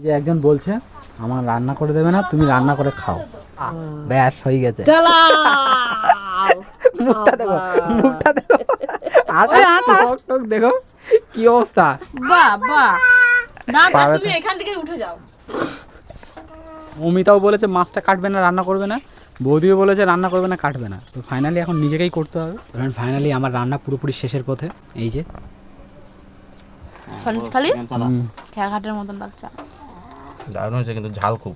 এই যে একজন বলছে আমার রান্না করে দেবে না তুমি রান্না করে খাও। ব্যাস হয়ে গেছে। মুখটা দেখো মুখটা দেখো। আটা দেখো কি অবস্থা। বাহ বাহ। না না তুমি এখান থেকে উঠে যাও। অমিতাও বলেছে মাছটা কাটবে না রান্না করবে না। বৌদিও বলেছে রান্না করবে না কাটবে না। তো ফাইনালি এখন নিজেকেই করতে হবে। কারণ ফাইনালি আমার রান্না পুরোপুরি শেষের পথে। এই যে। খালি। খেয়াঘাটের মতন লাগছে। দারুণ হয়েছে কিন্তু ঝাল খুব।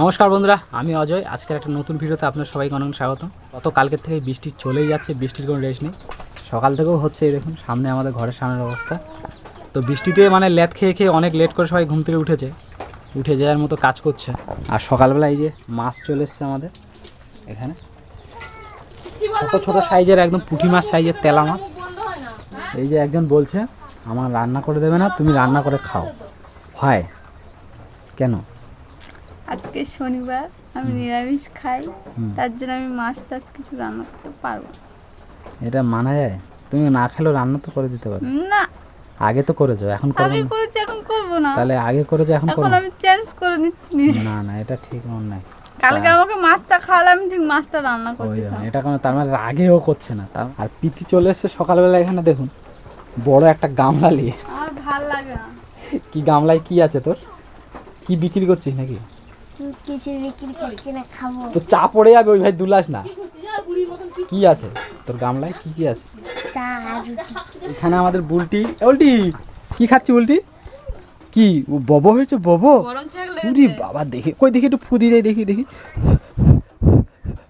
নমস্কার বন্ধুরা, আমি অজয়। আজকের একটা নতুন ভিডিওতে আপনার সবাইকে অনেক স্বাগত গত কালকের থেকে বৃষ্টি চলেই যাচ্ছে, বৃষ্টির কোনো রেশ নেই। সকাল থেকেও হচ্ছে দেখুন, সামনে আমাদের ঘরের সামনের অবস্থা। তো বৃষ্টিতে মানে লেট খেয়ে খেয়ে অনেক লেট করে সবাই ঘুম থেকে উঠেছে। উঠে যাওয়ার মতো কাজ করছে। আর সকালবেলা এই যে মাছ চলে এসছে আমাদের এখানে। ছোট ছোট সাইজের একদম পুঁটি মাছ, সাইজের তেলা মাছ। এই যে একজন বলছে, আমার রান্না করে দেবে না, তুমি রান্না করে খাও। হয়। কেন? আজকে শনিবার আমি নিরামিষ খাই তার জন্য আমি মাছ টাছ কিছু রান্না করতে পারব না। এটা মানা যায়? তুমি না খেলেও রান্না তো করে দিতে পারো। না। আগে তো করেছ এখন করবে আগে করেছি এখন করব না। তাহলে আগে করেছ এখন করো এখন আমি চেঞ্জ করে নিচ্ছি নিজে। না না এটা ঠিক নয় কালকে আমাকে মাছটা খাওয়ালে আমি ঠিক মাছটা রান্না ওই করতে জন্য। এটা কোনো তার মানে আগেও করছে না। তার আর পিতি চলে এসছে সকালবেলা এখানে দেখুন। বড় একটা গামলা নিয়ে। আমার ভালো লাগে না। কি গামলায় কি আছে তোর? কি বিক্রি করছিস নাকি? কিছু বিক্রি করছি না খাব। তো চা পড়ে যাবে ওই ভাই দুলাস না। কি আছে? তোর গামলায় কি কি আছে? এখানে আমাদের বুলটি। উল্টি কি খাচ্ছি উল্টি? কি ও ববো হয়েছে ববো? উরি বাবা দেখি কই দেখি একটু ফুদি দেয় দেখি দেখি।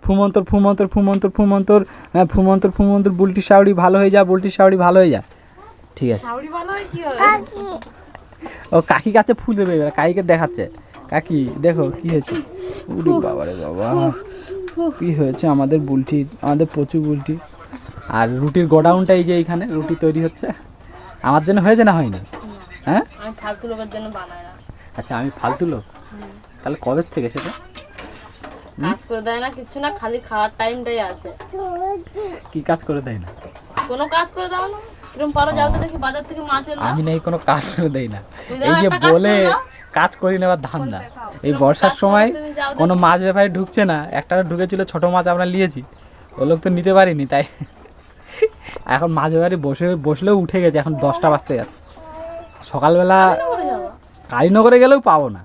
ফুমন্তর ফুমন্তর ফুমন্তর ফুমন্তর হ্যাঁ ফুমন্তর ফুমন্তর বুলটি শাওড়ি ভালো হয়ে যা বুলটি শাওড়ি ভালো হয়ে যা। ঠিক আছে। শাউরি ভালো হয় কি হয়? ও কাকি কাছে ফুল দেবে এবার কাকিকে দেখাচ্ছে। কাকি দেখো কি হয়েছে। উরি বাবা রে বাবা কি হয়েছে আমাদের বুলটি আমাদের প্রচুর বুলটি। আর রুটির গোডাউনটা এই যে এইখানে রুটি তৈরি হচ্ছে। আমার জন্য হয়েছে না হয়নি? হ্যাঁ? আমি ফালতু লোকের জন্য বানাই না। আচ্ছা আমি ফালতু লোক? তাহলে কবে থেকে সেটা? কাজ করে দেয় না কিছু না খালি খাওয়ার টাইমটাই আছে। কি কাজ করে দেয় না? কোনো কাজ করে দাও না। কিরম পারো যাও তো দেখি বাজার থেকে মাছ এনে আমি নেই কোনো কাজ করে দেই না। এই যে কাজ বলে করে। কাজ করি নেওয়ার ধান্দা এই বর্ষার সময় কোনো মাছ ব্যাপারে ঢুকছে না। একটা ঢুকেছিল ছোট মাছ আমরা নিয়েছি। ও লোক তো নিতে পারিনি তাই। এখন মাছ ব্যাপারে বসে বসলেও উঠে গেছে এখন দশটা বাজতে যাচ্ছে। সকালবেলা কালীনগরে গেলেও পাবো না।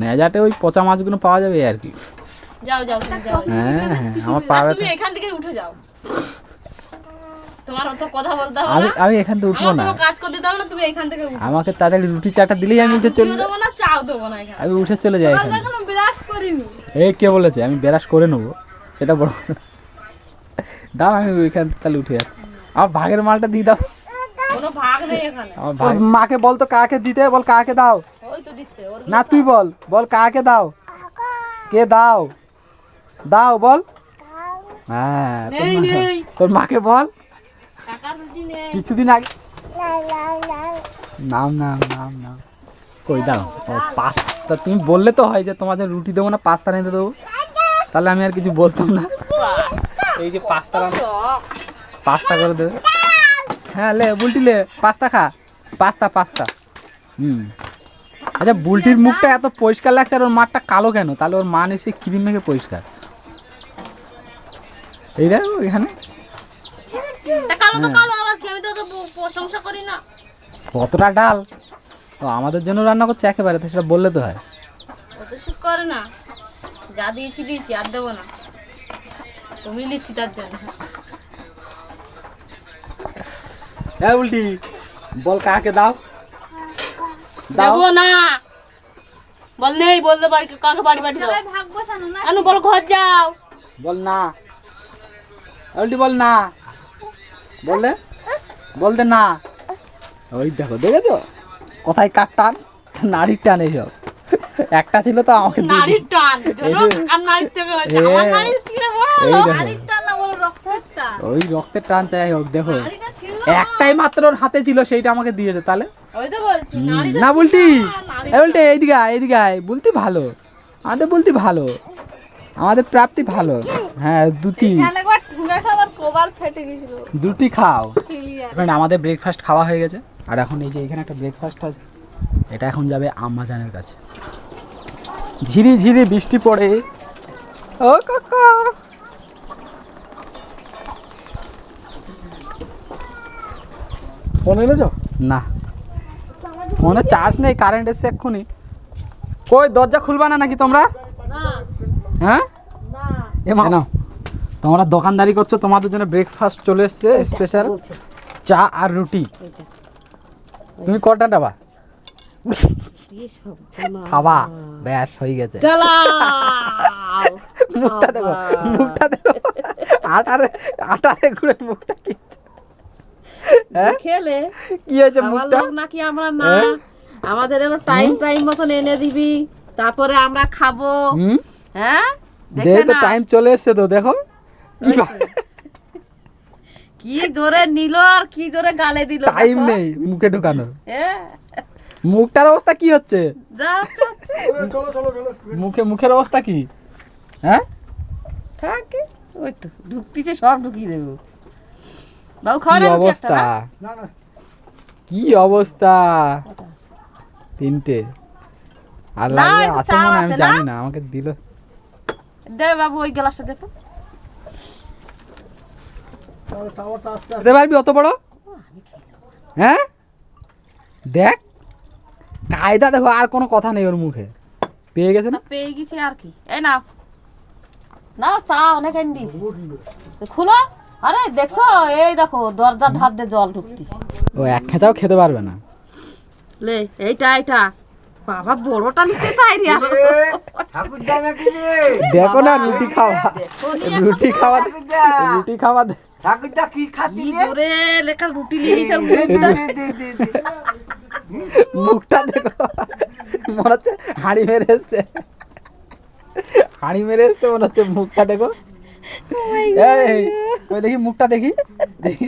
নেজাটে ওই পচা মাছগুলো পাওয়া যাবে আর কি। যাও যাও হ্যাঁ হ্যাঁ আমার না, পাবে এখান থেকে উঠে যাও। তোমার অত কথা বলতে হবে আমি আমি এখান থেকে উঠবো না। কাজ করতে দাও না তুমি এখান থেকে আমাকে তাড়াতাড়ি রুটি চাটা দিলেই আমি উঠে চলে দেবো না চাও দেবো না আমি উঠে চলে যাই এখানে। এখনও বিরাজ করিনি। এই কে বলেছে? আমি করে নেব। সেটা বড় দাও আমি ওইখান তাহলে উঠে যাচ্ছি। আমার ভাগের মালটা দিয়ে দাও। কোনো ভাগ নেই এখানে। মাকে বল তো কাকে দিতে বল কাকে দাও। ওই তো দিচ্ছে না তুই বল বল কাকে দাও। কে দাও? দাও বল। হ্যাঁ তোর মাকে বল। কিছুদিন আগে নাম নাম নাম নাম কই দাও পাস্তা। তুমি বললে তো হয় যে তোমাদের রুটি দেবো না, পাস্তা নিতে দেবো। তাহলে আমি আর কিছু বলতাম না। এই যে পাস্তা পাস্তা করে দেবে। হ্যাঁ লে, বুলটি লে, পাস্তা খা। Pasta pasta. হুম। আচ্ছা বুলটির মুখটা এত পরিষ্কার লাগছে আর ওর মাঠটা কালো কেন? তাহলে ওর মান এসে ক্রিম মেখে পরিষ্কার। এই দেখো, এখানে। কালো তো কালো আবার কি তো প্রশংসা করি না। কতটা ডাল? ও আমাদের জন্য রান্না করছে একেবারে তো সেটা বললে তো হয়। অত সুখ করে না। যা দিয়েছি দিয়েছি আর দেবো না। তুমি নিচ্ছি তার জন্য। হ্যাঁ উল্টি বল কাকে দাও? দাও। দেবো না। বল নেই বলতে পারি কাকে বাড়ি বাড়ি দাও? ভাগ বসানো না? আনু বল ঘর যাও। বল না। উল্টি বল না। বললে? বলতে না। ওই দেখো দেখেছ? কোথায় কার টান? নারীর টান এইসব। একটা ছিল তো আমাকে নারীর টান ওই রক্তের টান চাই হোক দেখো। একটাই মাত্র ওর হাতে ছিল সেইটা আমাকে দিয়েছে তাহলে? না বলটি। নারীর এ বলটি এইদিকে এইদিকে বলতি ভালো। আমাদের বলতি ভালো। আমাদের প্রাপ্তি ভালো। হ্যাঁ দুটি এখানে খাবার কোবাল ফেটে গেছিল। দুটি খাও। এখন আমাদের ব্রেকফাস্ট খাওয়া হয়ে গেছে। আর এখন এই যে এখানে একটা ব্রেকফাস্ট আছে এটা এখন যাবে আম্মাজানের কাছে। ঝিরি ঝিরি বৃষ্টি পড়ে। ও কাকা। ফোন এনেছ? না। ফোনে চার্জ নেই কারেন্ট এসছে এক্ষুনি। কই দরজা খুলবা না নাকি তোমরা? হ্যাঁ? এ মা তোমরা দোকানদারি করছ তোমাদের জন্য ব্রেকফাস্ট চলে এসছে স্পেশাল চা আর রুটি। তুমি কটা নেবা? খাবা। ব্যাস হয়ে গেছে। মুখটা দেখো মুখটা দেখো। আটারে আটারে ঘুরে মুখটা কি হ্যাঁ? খেলে। কি হয়েছে মুখটা? নাকি আমরা না। হ্যাঁ? আমাদের এলো টাইম টাইম মতন এনে দিবি তারপরে আমরা খাব। হ্যাঁ? দেখে টাইম চলে এসছে তো দেখো। কি কি জোরে নিল আর কি জোরে গালে দিল টাইম নেই মুখে ঢোকানোর হ্যাঁ, মুখটার অবস্থা কি হচ্ছে? যা যাচ্ছে। চলো চলো চলো মুখে মুখের অবস্থা কি? হ্যাঁ? থাকে ওই তো ঢুকতিছে সব ঢুকিয়ে দেবো। বাবু খাওয়া অবস্থা? কি অবস্থা? তিনটে। আর না, আছে মনে হয়, আমি জানি না? আমাকে দিল। দে বাবু ওই গ্লাসটা দে তো। খেতে পারবি অত বড়? হ্যাঁ? দেখ কায়দা দেখো আর কোনো কথা নেই ওর মুখে। পেয়ে গেছে না? পেয়ে গেছি আর কি। এই নাও। না চা অনেক এনে দিয়েছি। খুলো। আরে দেখছ? এই দেখো দরজার ধার দিয়ে জল ঢুকতিছে। ও এক খেঁচাও খেতে পারবে না। লে এইটা এইটা। বাবা বড়টা নিতে চাই রে। দেখো না রুটি খাওয়া রুটি খাওয়া রুটি খাওয়া কি জোরে লেখা রুটি নিয়ে মুখটা। মুখটা দেখো। মনে হচ্ছে হাঁড়ি মেরে এসছে। হাঁড়ি মেরে এসছে মনে হচ্ছে মুখটা দেখো। এই কই দেখি মুখটা দেখি। দেখি।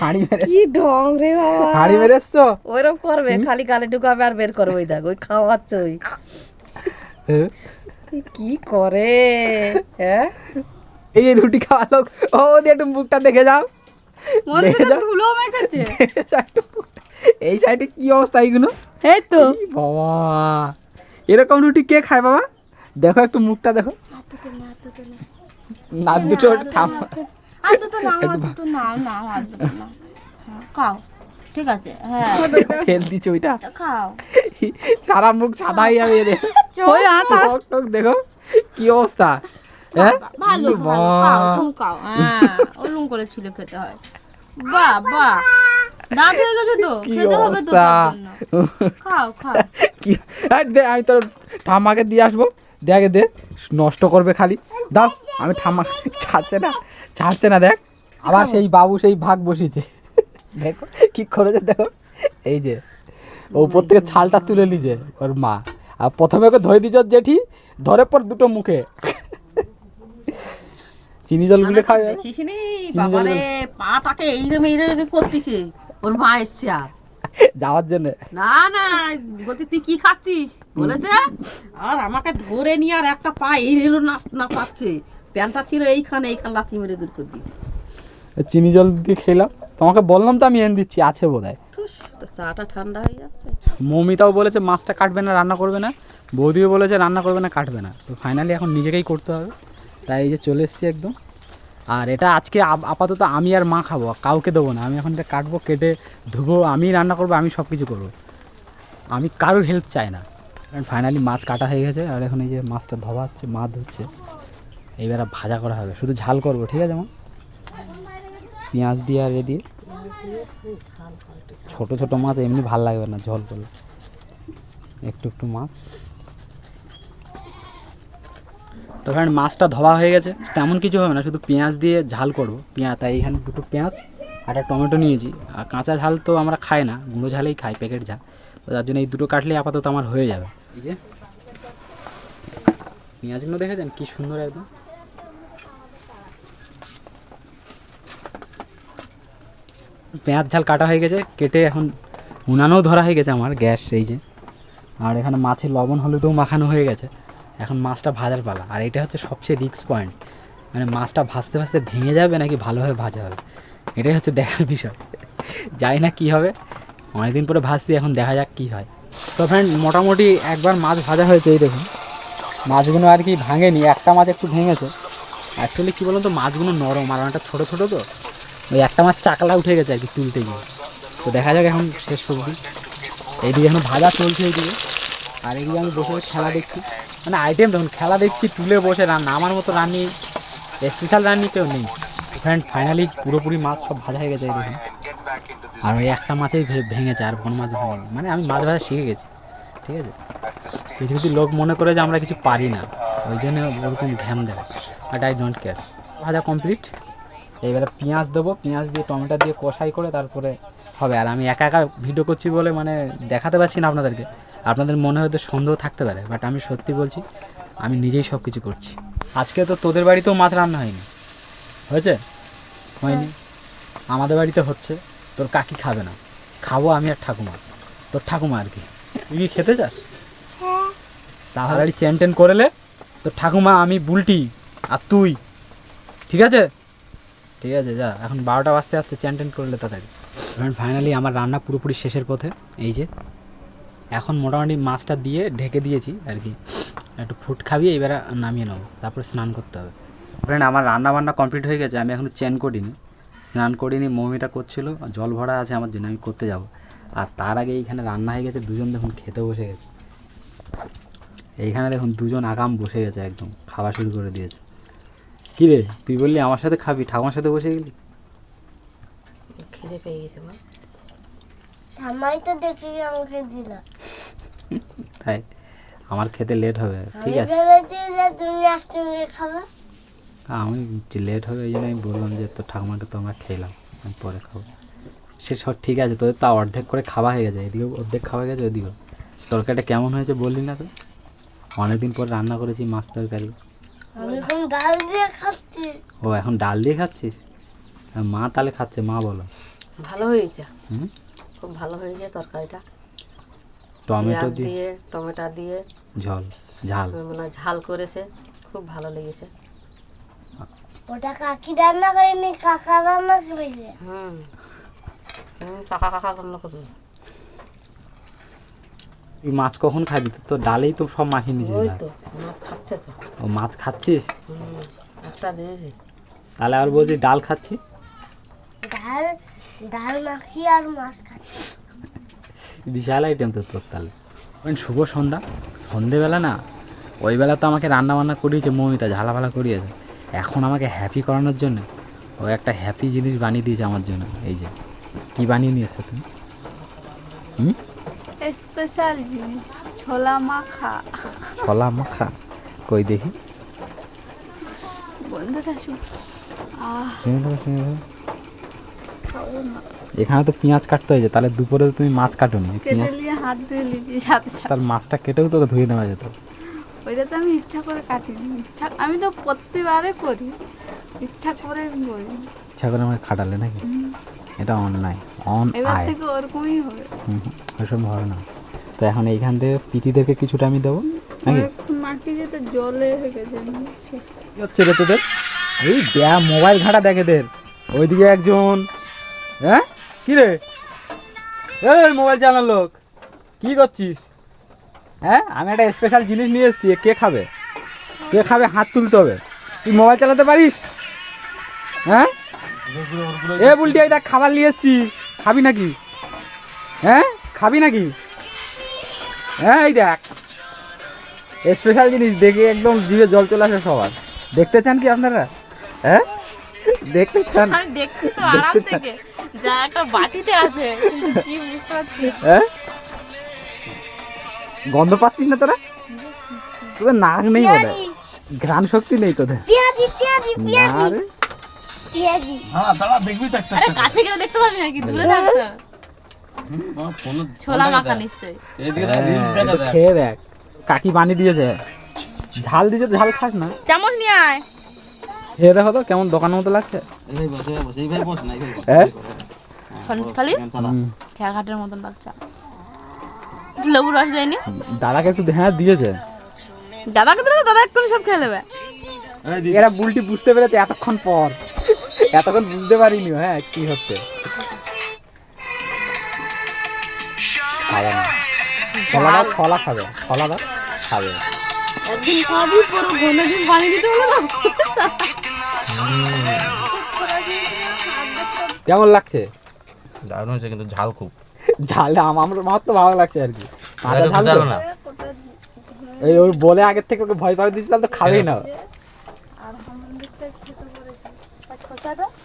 হাঁড়ি মেরে কি ঢং রে বাবা। হাঁড়ি মেরে এসছো? ওইরকম করবে খালি গালে ঢুকাবে আর বের করবে ওই দেখ ওই খাওয়াচ্ছে ওই। কি করে? হ্যাঁ? এই রুটি খাওয়া লোক। ও দিয়ে একটু মুখটা দেখে যাও। মনে দেখে যাও। ধুলো মেখেছে। এই সাইডে কি অবস্থা এইগুলো এই তো। বাবা। এরকম রুটি কে খায় বাবা? দেখো একটু মুখটা দেখো। না দুটো খাও। ঠিক আছে হ্যাঁ। ফেল দিচ্ছে ওইটা? খাও। সারা মুখ সাদা হয়ে যাবে এদের। ওই আটা চোখ টোক দেখো। কি অবস্থা? হ্যাঁ? ভালো ভালো। খাও হ্যাঁ ওরকম করে ছিল খেতে হয়। বাহ বাহ। দাঁত হয়ে গেছে তো খেতে হবে তো খাও খাও। কি? আমি তোর ঠাম্মাকে দিয়ে আসব। দেখে দে নষ্ট করবে খালি। দাও আমি ঠাম্মা ছাড়ছে না ছাড়ছে না দেখ। আবার সেই বাবু সেই ভাগ বসেছে দেখো কি করেছে দেখো। এই যে ও উপর থেকে ছালটা তুলে নিছে ওর মা। আর প্রথমে ওকে ধরে দিছ জেঠি ধরে পর দুটো মুখে। চিনি জল গুলে খাবে দেখিসনি জল বাবারে পাটাকে এইরকম এইরকম করতিছে। ওর মা এসছে আর। যাওয়ার জন্য? না না বলছি তুই কি খাচ্ছিস? বলেছে আর আমাকে ধরে নিয়ে আর একটা পা এই রেলো না না পাচ্ছে প্যান্টটা ছিল এইখানে এইখানে লাথি মেরে দূর করে দিয়েছি। চিনি জল দিয়ে খেলাম। তোমাকে বললাম তো আমি এনে দিচ্ছি আছে বোধ হয় চাটা ঠান্ডা হয়ে যাচ্ছে। মৌমিতাও বলেছে মাছটা কাটবে না রান্না করবে না। বৌদিও বলেছে রান্না করবে না কাটবে না। তো ফাইনালি এখন নিজেকেই করতে হবে। তাই এই যে চলে এসেছি একদম। আর এটা আজকে আপাতত আমি আর মা খাব কাউকে দেবো না। আমি এখন এটা কাটবো, কেটে ধুবো, আমি রান্না করব, আমি সব কিছু করব। আমি কারোর হেল্প চাই না। কারণ ফাইনালি মাছ কাটা হয়ে গেছে, আর এখন এই যে মাছটা ধোয়া হচ্ছে মাছ ধুচ্ছে। এইবার ভাজা করা হবে, শুধু ঝাল করব, ঠিক আছে মা? পেঁয়াজ দিয়ে আর এ দিয়ে। ছোটো ছোট মাছ এমনি ভালো লাগবে না, ঝোল করলে। একটু একটু মাছ। তো ফ্রেন্ড মাছটা ধোয়া হয়ে গেছে, তেমন কিছু হবে না, শুধু পেঁয়াজ দিয়ে ঝাল করব। পেঁয়াজ তাই এখানে দুটো পেঁয়াজ আর একটা টমেটো নিয়েছি। আর কাঁচা ঝাল তো আমরা খাই না, গুঁড়ো ঝালেই খাই, প্যাকেট ঝাল। তো তার জন্য এই দুটো কাটলে আপাতত আমার হয়ে যাবে। এই যে, পেঁয়াজগুলো দেখেছেন? কি সুন্দর একদম। পেঁয়াজ ঝাল কাটা হয়ে গেছে, কেটে এখন উনানও ধরা হয়ে গেছে আমার গ্যাস, এই যে। আর এখানে মাছের লবণ হলুদও মাখানো হয়ে গেছে। এখন মাছটা ভাজার পালা। আর এটা হচ্ছে সবচেয়ে রিক্স পয়েন্ট মানে মাছটা ভাজতে ভাজতে ভেঙে যাবে নাকি ভালোভাবে ভাজা হবে? এটাই হচ্ছে দেখার বিষয়। জানি না কী হবে। অনেকদিন পরে ভাজছি, এখন দেখা যাক কী হয়। তো ফ্রেন্ড মোটামুটি একবার মাছ ভাজা হয়েছে এই দেখুন। মাছগুলো আর কি ভাঙেনি, একটা মাছ একটু ভেঙেছে। অ্যাকচুয়ালি কী বলুন তো, মাছগুলো নরম আর অনেকটা ছোটো ছোটো তো। ওই একটা মাছ চাকলা উঠে গেছে আর কি তুলতে গিয়ে। তো দেখা যাক এখন শেষ সবজি এইদিকে এখন ভাজা চলছে এইদিকে। আর এইদিকে আমি বসে খেলা দেখছি। মানে আইটেম দেখুন, খেলা দেখছি তুলে বসে রান্না আমার মতো রান্নি স্পেশাল রান্নি কেউ নেই। ফ্রেন্ড ফাইনালি পুরোপুরি মাছ সব ভাজা হয়ে গেছে দেখুন। আর ওই একটা মাছেই ভেঙেছে, আর কোনো মাছ ভেঙেনি মানে আমি মাছ ভাজা শিখে গেছি, ঠিক আছে? কিছু কিছু লোক মনে করে যে আমরা কিছু পারি না, ওই জন্য ওরকম ঘ্যাম দেয়। বাট আই ডোন্ট কেয়ার ভাজা কমপ্লিট এইবারে পেঁয়াজ দেবো, পেঁয়াজ দিয়ে, টমেটো দিয়ে কষাই করে তারপরে হবে। আর আমি একা একা ভিডিও করছি বলে মানে দেখাতে পারছি না আপনাদেরকে। আপনাদের মনে হয়তো সন্দেহ থাকতে পারে বাট আমি সত্যি বলছি আমি নিজেই সব কিছু করছি। আজকে তো তোদের বাড়িতেও মাছ রান্না হয়নি। হয়েছে? হয়নি। আমাদের বাড়িতে হচ্ছে। তোর কাকি খাবে না। খাব আমি আর ঠাকুমা। তোর ঠাকুমা আর কি। তুই কি খেতে চাস? তাহলে তাড়াতাড়ি চেন টেন করেলে তোর ঠাকুমা আমি বুলটি আর তুই। ঠিক আছে? ঠিক আছে যা। এখন বারোটা বাজতে আসতে চ্যান টেন করলে তাড়াতাড়ি। ফাইনালি আমার রান্না পুরোপুরি শেষের পথে। এই যে এখন মোটামুটি মাছটা দিয়ে ঢেকে দিয়েছি আর কি। একটু ফুট খাবিয়ে এবারে নামিয়ে নেব তারপরে স্নান করতে হবে। ফ্রেন্ড আমার রান্না বান্না কমপ্লিট হয়ে গেছে আমি এখনও চেন করিনি। স্নান করিনি মৌমিতা করছিল জল ভরা আছে আমার জন্য আমি করতে যাব। আর তার আগে এইখানে রান্না হয়ে গেছে দুজন দেখুন খেতে বসে গেছে। এইখানে দেখুন দুজন আগাম বসে গেছে একদম খাওয়া শুরু করে দিয়েছে। কী রে তুই বললি আমার সাথে খাবি ঠাকুমার সাথে বসে গেলি? খিদে পেয়ে গেছে ঠাম্মাই তো দেখে আমাকে দিল। তাই? আমার খেতে লেট হবে ঠিক আমি আছে যে তুমি একসঙ্গে খাবে। আমি লেট হবে এই জন্য আমি বললাম যে তোর ঠাকুমাকে তো আমরা খেলাম আমি পরে খাব। সে সব ঠিক আছে তোদের তা অর্ধেক করে খাওয়া হয়ে গেছে এদিকেও অর্ধেক খাওয়া গেছে ওদিকেও। তরকারিটা কেমন হয়েছে বললি না তো? অনেকদিন পর রান্না করেছি মাছ তরকারি। ও এখন ডাল দিয়ে খাচ্ছিস? মা তাহলে খাচ্ছে মা বলো। ভালো হয়েছে। হুম? খুব ভালো হয়েছে তরকারিটা। টমেটো দিয়ে। টমেটো দিয়ে। ঝাল ঝাল। মানে ঝাল করেছে খুব ভালো লেগেছে। ওটা কাকি রান্না করেনি কাকা রান্না করেছে। হুম। হুম, কাকা কাকা রান্না করবে। তুই মাছ কখন খাবি? তোর তো ডালেই তো সব মাখিয়ে নিয়েছিস ওই তো মাছ খাচ্ছে তো। ও মাছ খাচ্ছিস? হুম, একটা দিয়েছি তাহলে আর বলছি ডাল খাচ্ছি ডাল ডাল মাখিয়ে আর মাছ খাচ্ছি। বিশাল আইটেম তো তোর তাহলে। ওই শুভ সন্ধ্যা। সন্ধেবেলা না ওই বেলা তো আমাকে রান্না বান্না করিয়েছে মমিতা ঝালাফালা করিয়েছে। এখন আমাকে হ্যাপি করানোর জন্য ও একটা হ্যাপি জিনিস বানিয়ে দিয়েছে আমার জন্য। এই যে কি বানিয়ে নিয়েছো তুমি? হুম? স্পেশাল জিনিস ছোলা মাখা। কলা মাখা? কই দেখি। বন্ধুটা শুন আহ। এখানে তো পেঁয়াজ কাটতে হয়েছে তাহলে দুপুরে তুমি মাছ কাটো নি পেঁয়াজ হাত ধুয়ে নিয়েছি সাথে সাথে। তাহলে মাছটা কেটেও তোকে ধুয়ে নেওয়া যেত। ওইটা তো আমি ইচ্ছা করে কাটিনি। ইচ্ছা আমি তো প্রতিবারে করি। ইচ্ছা করে করি। ইচ্ছা করে আমাকে খাটালে নাকি? এটা অন্যায় অন এবার থেকে ওরকমই হবে। ওইসব হবে না। তো এখন এইখান থেকে পিটিদেরকে কিছুটা আমি দেবো নাকি? মাখিয়ে যেতে জলে হয়ে গেছে। হচ্ছে রে তোদের? এই দেয়া মোবাইল ঘাটা দেখে দের ওইদিকে একজন। হ্যাঁ? কি রে এই মোবাইল চালানোর লোক। কি করছিস? হ্যাঁ? আমি একটা স্পেশাল জিনিস নিয়ে এসেছি কে খাবে? কে খাবে? হাত তুলতে হবে। তুই মোবাইল চালাতে পারিস? হ্যাঁ? এ বুলটি এই দেখ খাবার নিয়ে এসেছি। খাবি নাকি? হ্যাঁ? খাবি নাকি? হ্যাঁ এই দেখ। স্পেশাল জিনিস দেখে একদম জিভে জল চলে আসে সবার। দেখতে চান কি আপনারা? হ্যাঁ? দেখতে চান? আমি তো আরাম দেখতে থেকে। যা একটা বাটিতে আছে। কি বুঝতে হ্যাঁ? গন্ধ পাচ্ছিস না তোরা? তোদের নাক নেই বলে ঘ্রাণ শক্তি নেই তোদের। কাছে গেলে দেখতে পাবি নাকি? দূরে থাকতে ছোলা মাখা নিশ্চয়ই। খেয়ে দেখ। কাকি বানিয়ে দিয়েছে। ঝাল দিয়েছে তো ঝাল খাস না। চামচ নিয়ে আয়। খেয়ে দেখো তো কেমন দোকানের মতো লাগছে। হ্যাঁ? খালি? খেয়াঘাটের মতন লাগছে। একটু লেবু রস দেয়নি? দাদাকে একটু হ্যাঁ দিয়েছে। দাদাকে দিলে তো দাদা এক্ষুনি সব খেয়ে নেবে। এরা বুলটি বুঝতে পেরেছে এতক্ষণ পর। এতক্ষণ বুঝতে পারিনি হ্যাঁ কি হচ্ছে। খাবে না। দাও খাবে ছলা দাও খাবে। একদিন খাবি পরে ঘনে দিন পানি দিতে না কেমন লাগছে? দারুণ হচ্ছে কিন্তু ঝাল খুব। ঝালে আমার আমার তো ভালো লাগছে আর কি। কাঁচা ঝাল না। এই ওর বলে আগের থেকে ওকে ভয় পাবে দিয়েছিলাম তো খাবেই না।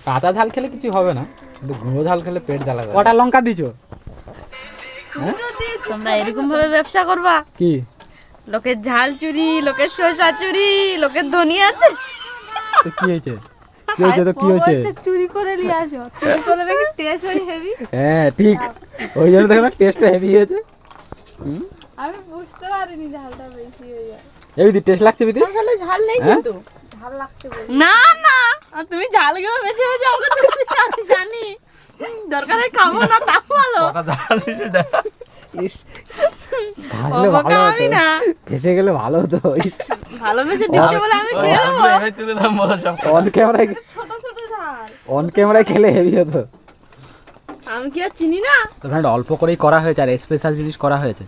কাঁচা ঝাল খেলে কিছু হবে না কিন্তু গুঁড়ো ঝাল খেলে পেট জ্বালা করে। কটা লঙ্কা দিছো তোমরা এরকম ভাবে ব্যবসা করবা? কি? লোকের ঝাল চুরি লোকের শসা চুরি লোকের ধনিয়া আছে? তো কি হয়েছে? কি হয়েছে তো? কি হয়েছে? চুরি করে নিয়ে আসো। চুরি করে নাকি টেস্ট হয় হেভি হ্যাঁ ঠিক। ওই জন্য দেখো না টেস্টটা হেভি হয়েছে। আমি বুঝতে পারিনি ঝালটা বেশি হয়ে যায়। এই টেস্ট লাগছে বিদি? আসলে ঝাল নেই হ্যাঁ? কিন্তু। ঝাল লাগছে না না। আর তুমি ঝালগুলো বেশি হয়েছে আমাকে তুমি দিতে, আমি জানি। দরকারে খাব না তা ভালো। ঝাল দেখ ইস ভালো ভালো হতো। না। ফেসে গেলে ভালো হতো ইস। ভালোবেসে দিচ্ছে বলে আমি খেয়ে নেব ঝালগুলো তুলে দাম বলো সব অন ক্যামেরায় ছোট ছোট ঝাল অন ক্যামেরায় খেলে হেভি হতো। আমি কি আর চিনি না? তো ফ্রেন্ড অল্প করেই করা হয়েছে আর স্পেশাল জিনিস করা হয়েছে।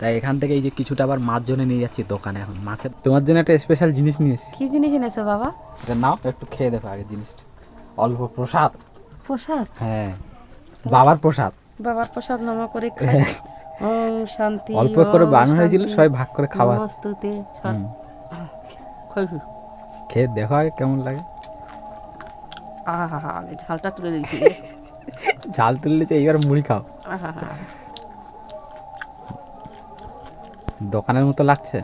তাই এখান থেকে এই যে কিছুটা আবার মার জন্য নিয়ে যাচ্ছি দোকানে এখন। মাকে তোমার জন্য একটা স্পেশাল জিনিস নিয়ে এসেছি। কি জিনিস এনেছো বাবা? এটা নাও একটু খেয়ে দেখো আগে জিনিসটা। অল্প প্রসাদ। প্রসাদ? হ্যাঁ। বাবার প্রসাদ। বাবার প্রসাদ নামা করে খাই। ওম শান্তি অল্প করে বানানো হয়েছিল সবাই ভাগ করে খাওয়া। খাইছি? খেয়ে দেখো আগে কেমন লাগে। আহা হা ঝালটা তুলে দিয়েছি। ঝাল তুললেছে এইবার মুড়ি খাও। আহা হা দোকানের মতো লাগছে?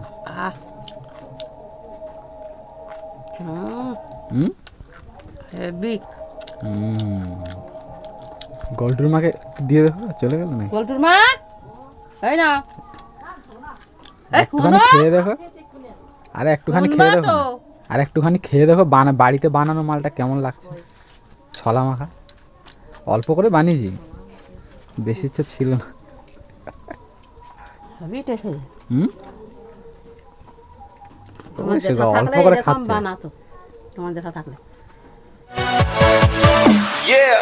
হেভি। গোল্ডুর মাকে দিয়ে দেখো চলে গেল না গোলটুর মা এই না একটুখানি খেয়ে দেখো। আরে একটুখানি খেয়ে দেখো। আর একটুখানি খেয়ে দেখো বানা বাড়িতে বানানো মালটা কেমন লাগছে। ছলা মাখা। অল্প করে বানিয়েছি। বেশি ইচ্ছে ছিল না। হুম? তোমার অল্প থাকলে করে খাচ্ছে। থাকলে। Yeah.